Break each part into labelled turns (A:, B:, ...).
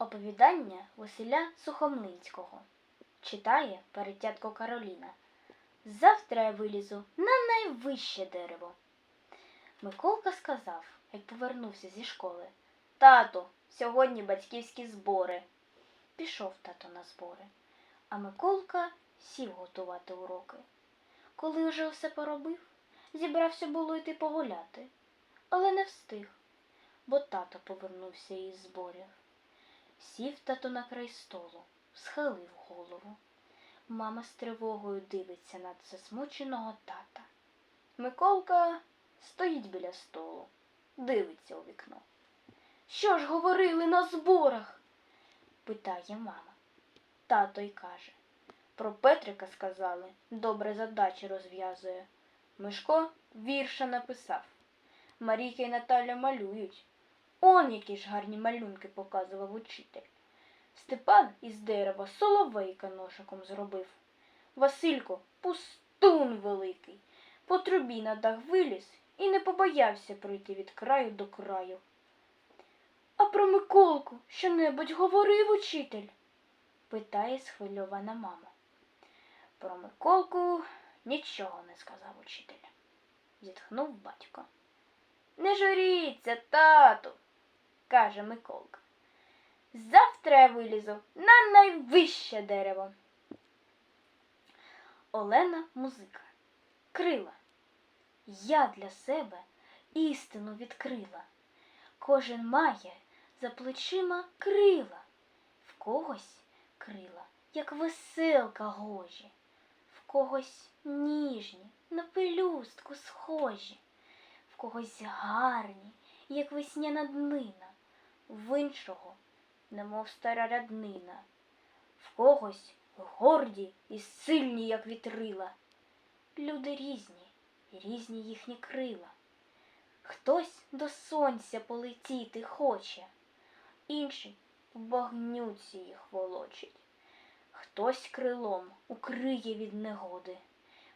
A: Оповідання Василя Сухомлинського. Читає перетятко Кароліна. Завтра я вилізу на найвище дерево. Миколка сказав, як повернувся зі школи. Тату, сьогодні батьківські збори. Пішов тато на збори, а Миколка сів готувати уроки. Коли вже все поробив, зібрався було йти погуляти, але не встиг, бо тато повернувся із зборів. Сів тато на край столу, схилив голову. Мама з тривогою дивиться на засмученого тата. Миколка стоїть біля столу, дивиться у вікно. Що ж говорили на зборах? питає мама. Тато й каже. Про Петрика сказали, добре задачі розв'язує. Мишко вірша написав. Марійка й Наталя малюють. Он які ж гарні малюнки показував учитель. Степан із дерева соловейка ношиком зробив. Василько пустун великий. По трубі на дах виліз і не побоявся пройти від краю до краю. А про Миколку що-небудь говорив учитель? питає схвильована мама. Про Миколку нічого не сказав учитель, зітхнув батько. Не журіться, тату, каже Миколка. Завтра я вилізу на найвище дерево. Олена музика. Крила. Я для себе істину відкрила. Кожен має за плечима крила, в когось крила, як веселка гожі, в когось ніжні, на пелюстку схожі, в когось гарні, як весняна днина, іншого, немов стара ряднина, в когось горді і сильні, як вітрила. Люди різні, різні їхні крила. Хтось до сонця полетіти хоче, інший в багнюці їх волочить. Хтось крилом укриє від негоди,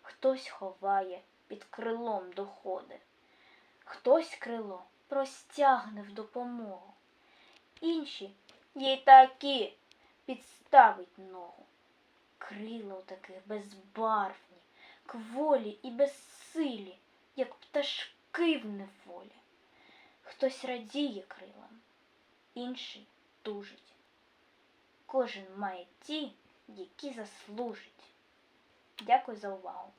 A: хтось ховає під крилом доходи, хтось крило простягне в допомогу, інші їй такі підставить ногу. Крила у таких безбарвні, кволі і безсилі, як пташки в неволі. Хтось радіє крилам, інший тужить. Кожен має ті, які заслужить. Дякую за увагу.